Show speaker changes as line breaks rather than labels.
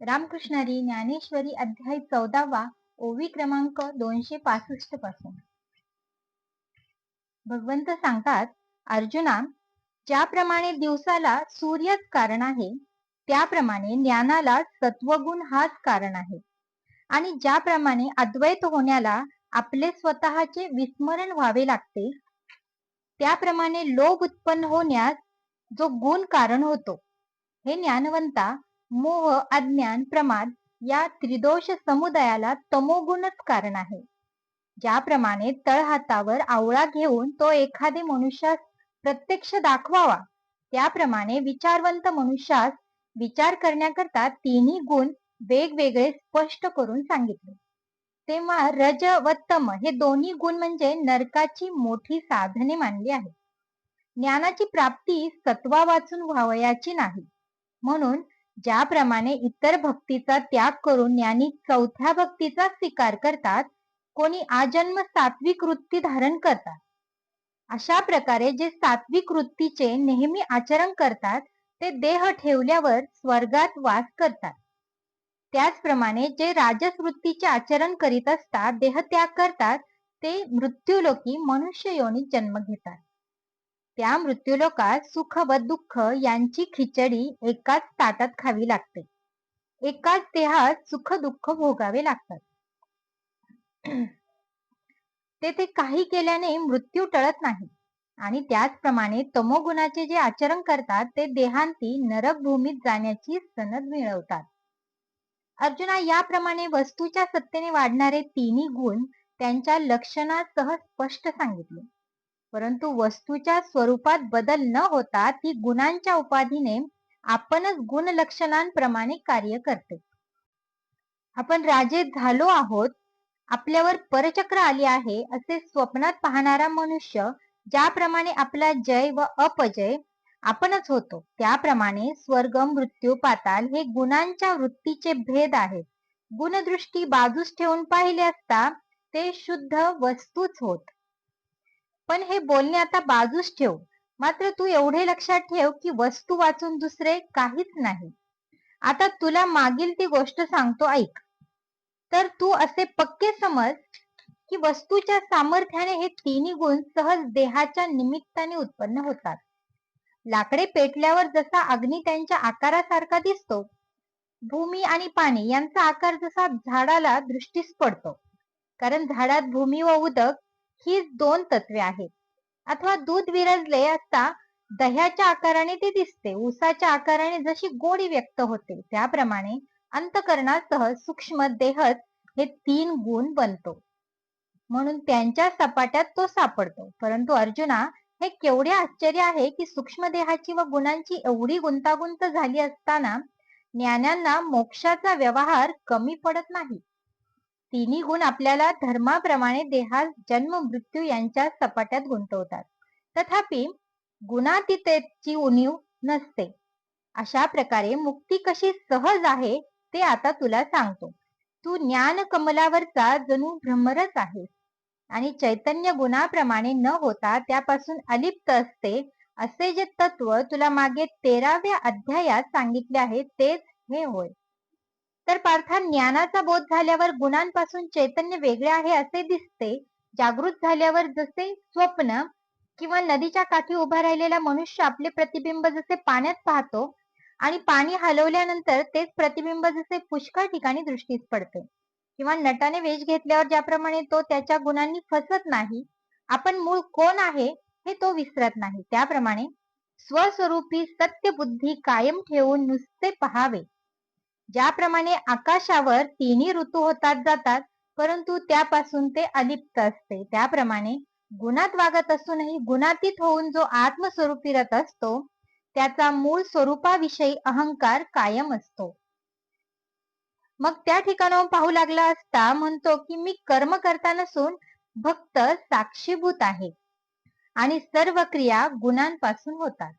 रामकृष्णारी ज्ञानेश्वरी अध्याय चौदावा ओवी क्रमांक दोनशे पासष्टपासून. भगवंत सांगतात अर्जुना ज्याप्रमाणे दिवसाला सूर्यच कारण आहे त्याप्रमाणे ज्ञानाला सत्वगुण हाच कारण आहे. आणि ज्याप्रमाणे अद्वैत होण्याला आपले स्वतःचे विस्मरण व्हावे लागते त्याप्रमाणे लोभ उत्पन्न होण्यास जो गुण कारण होतो. हे ज्ञानवंता मोह अज्ञान प्रमाद या त्रिदोष समुदायाला तमोगुणच कारण आहे. ज्याप्रमाणे तळहातावर आवळा घेऊन तो एखादे मनुष्यास प्रत्यक्ष दाखवावा त्याप्रमाणे विचारवंत मनुष्यास विचार करण्याकरता तिन्ही गुण वेगवेगळे स्पष्ट करून सांगितले. तेव्हा रज व तम हे दोन्ही गुण म्हणजे नरकाची मोठी साधने मानली आहे ज्ञानाची प्राप्ती सत्वा वाचून व्हावयाची नाही. म्हणून ज्याप्रमाणे इतर भक्तीचा त्याग करून ज्ञानी चौथ्या भक्तीचा स्वीकार करतात कोणी आजन्म सात्विक वृत्ती धारण करतात. अशा प्रकारे जे सात्विक वृत्तीचे नेहमी आचरण करतात ते देह ठेवल्यावर स्वर्गात वास करतात. त्याचप्रमाणे जे राजस वृत्तीचे आचरण करीत असतात देह त्याग करतात ते मृत्यूलोकी मनुष्य योनीत जन्म घेतात. त्या मृत्यूलोकात सुख व दुःख यांची खिचडी एकाच ताटात खावी लागते. एकाच देहात सुख दुःख भोगावे लागतात. तेथे काही केल्याने मृत्यू टळत नाही आणि त्याचप्रमाणे तमोगुणाचे जे आचरण करतात ते देहांती नरक भूमीत जाण्याची सनद मिळवतात. अर्जुना याप्रमाणे वस्तूच्या सत्तेने वाढणारे तिन्ही गुण त्यांच्या लक्षणासह स्पष्ट सांगितले. परंतु वस्तूच्या स्वरूपात बदल न होता ती गुणांच्या उपाधीने आपणच गुण लक्षणांप्रमाणे कार्य करते. आपण राजे झालो आहोत आपल्यावर परचक्र आली आहे असे स्वप्नात पाहणारा मनुष्य ज्याप्रमाणे आपला जय व अपजय आपणच होतो त्याप्रमाणे स्वर्ग मृत्यू पाताल हे गुणांच्या वृत्तीचे भेद आहेत. गुणदृष्टी बाजूस ठेवून पाहिले असता ते शुद्ध वस्तूच होत. पण हे बोलणे आता बाजूस ठेव. मात्र तू एवढे लक्षात ठेव की वस्तू वाचून दुसरे काहीच नाही. आता तुला मागील ती गोष्ट सांगतो ऐक. तर तू असे पक्के समज की वस्तूच्या सामर्थ्याने हे तिन्ही गुण सहज देहाच्या निमित्ताने उत्पन्न होतात. लाकडे पेटल्यावर जसा अग्नी त्यांच्या आकारासारखा दिसतो भूमी आणि पाणी यांचा आकार जसा झाडाला दृष्टीस पडतो. कारण झाडात भूमी व उदक ही दोन तत्वे आहेत. अथवा दूध विरजले असता दह्याच्या आकाराने ते दिसते. उसाच्या आकाराने जशी गोडी व्यक्त होते त्याप्रमाणे अंतकरणासह सूक्ष्म देहच हे तीन गुण बनतो. म्हणून त्यांच्या सपाट्यात तो सापडतो. परंतु अर्जुना हे केवढे आश्चर्य आहे की सूक्ष्म देहाची व गुणांची एवढी गुंतागुंत झाली असताना ज्ञानांना मोक्षाचा व्यवहार कमी पडत नाही. तिन्ही गुण आपल्याला धर्माप्रमाणे देहास जन्म मृत्यू यांच्या सपाट्यात गुंतवतात. तथापि गुणातीतेची उणीव नसते. अशा प्रकारे मुक्ती कशी सहज आहे ते आता तुला सांगतो. तू ज्ञान कमलावरचा जणू भ्रमरच आहेस आणि चैतन्य गुणाप्रमाणे न होता त्यापासून अलिप्त असते असे जे तत्व तुला मागे तेराव्या अध्यायात सांगितले आहे तेच हे होय. तर पार्था ज्ञानाचा बोध झाल्यावर गुणांपासून चैतन्य वेगळे आहे असे दिसते. जागृत झाल्यावर जसे स्वप्न किंवा नदीच्या काठी उभा राहिलेला मनुष्य आपले प्रतिबिंब जसे पाण्यात पाहतो आणि पाणी हलवल्यानंतर तेच प्रतिबिंब जसे पुष्कळ ठिकाणी दृष्टीस पडते. किंवा नटाने वेश घेतल्यावर ज्याप्रमाणे तो त्याच्या गुणांनी फसत नाही आपण मूळ कोण आहे हे तो विसरत नाही. त्याप्रमाणे स्वस्वरूपी सत्य बुद्धी कायम ठेवून नुसते पहावे. ज्याप्रमाणे आकाशावर तिन्ही ऋतू होतात जातात परंतु त्यापासून ते अलिप्त असते. त्याप्रमाणे गुणात वागत असूनही गुणातीत होऊन जो आत्मस्वरूपी रत असतो त्याचा मूळ स्वरूपाविषयी अहंकार कायम असतो. मग त्या ठिकाणाहून पाहू लागला असता म्हणतो की मी कर्म करता नसून भक्त साक्षीभूत आहे आणि सर्व क्रिया गुणांपासून होतात.